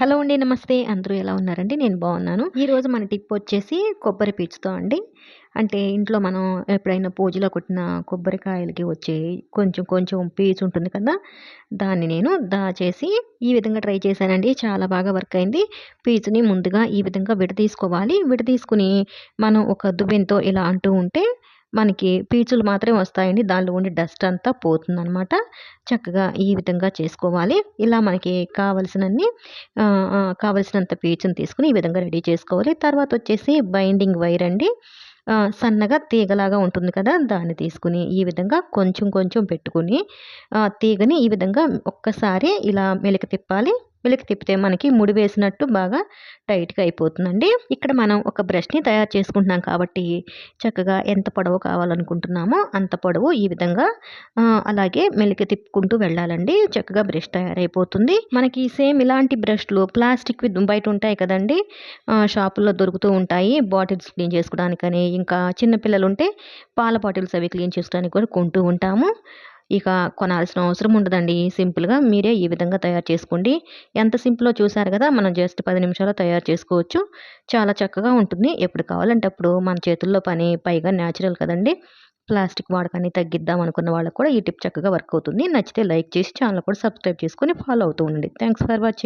Hello అండి నమస్తే. అందరూ ఎలా ఉన్నారండి? నేను బాగున్నాను. ఈరోజు మన టిప్ వచ్చేసి కొబ్బరి పీచుతో అండి. అంటే ఇంట్లో మనం ఎప్పుడైనా పూజలో కొట్టిన కొబ్బరికాయలకి వచ్చే కొంచెం కొంచెం పీచు ఉంటుంది కదా? దాన్ని నేను దాచేసి ఈ విధంగా ట్రై చేశానండి. చాలా బాగా వర్క్ అయింది. పీచుని ముందుగా ఈ విధంగా విడదీసుకోవాలి. విడదీసుకుని మనం ఒక దువ్వెంతో ఇలా అంటూ ఉంటే మనకి పీచులు మాత్రమే వస్తాయండి. దానిలో ఉండే డస్ట్ అంతా పోతుందనమాట చక్కగా ఈ విధంగా చేసుకోవాలి. ఇలా మనకి కావలసినన్ని కావలసినంత పీచుని తీసుకుని ఈ విధంగా రెడీ చేసుకోవాలి. తర్వాత వచ్చేసి బైండింగ్ వైర్ అండి. సన్నగా తీగలాగా ఉంటుంది కదా దాన్ని తీసుకుని ఈ విధంగా కొంచెం కొంచెం పెట్టుకుని తీగని ఈ విధంగా ఒక్కసారి ఇలా మెలిక తిప్పాలి. వెలికి తిప్పితే మనకి ముడి వేసినట్టు బాగా టైట్గా అయిపోతుందండి. ఇక్కడ మనం ఒక బ్రష్ని తయారు చేసుకుంటున్నాం కాబట్టి చక్కగా ఎంత పొడవు కావాలనుకుంటున్నామో అంత పొడవు ఈ విధంగా అలాగే మెలికి తిప్పుకుంటూ వెళ్ళాలండి. చక్కగా బ్రష్ తయారైపోతుంది. మనకి సేమ్ ఇలాంటి బ్రష్లు ప్లాస్టిక్ బయట ఉంటాయి కదండి షాపుల్లో దొరుకుతూ ఉంటాయి. బాటిల్స్ క్లీన్ చేసుకోవడానికని ఇంకా చిన్నపిల్లలు ఉంటే పాల బాటిల్స్ అవి క్లీన్ చేసుకోవడానికి కూడా కొంటూ ఉంటాము. ఇక కొనాల్సిన అవసరం ఉండదండి. సింపుల్గా మీరే ఈ విధంగా తయారు చేసుకోండి. ఎంత సింపుల్లో చూసారు కదా! మనం జస్ట్ పది నిమిషాలు తయారు చేసుకోవచ్చు. చాలా చక్కగా ఉంటుంది. ఎప్పుడు కావాలంటే అప్పుడు మన చేతుల్లో పని పైగా న్యాచురల్ కదండి. ప్లాస్టిక్ వాడకాన్ని తగ్గిద్దాం అనుకున్న వాళ్ళకు కూడా ఈ టిప్ చక్కగా వర్క్ అవుతుంది. నచ్చితే లైక్ చేసి ఛానల్ కూడా సబ్స్క్రైబ్ చేసుకొని ఫాలో అవుతూ ఉండండి. Thanks for watching.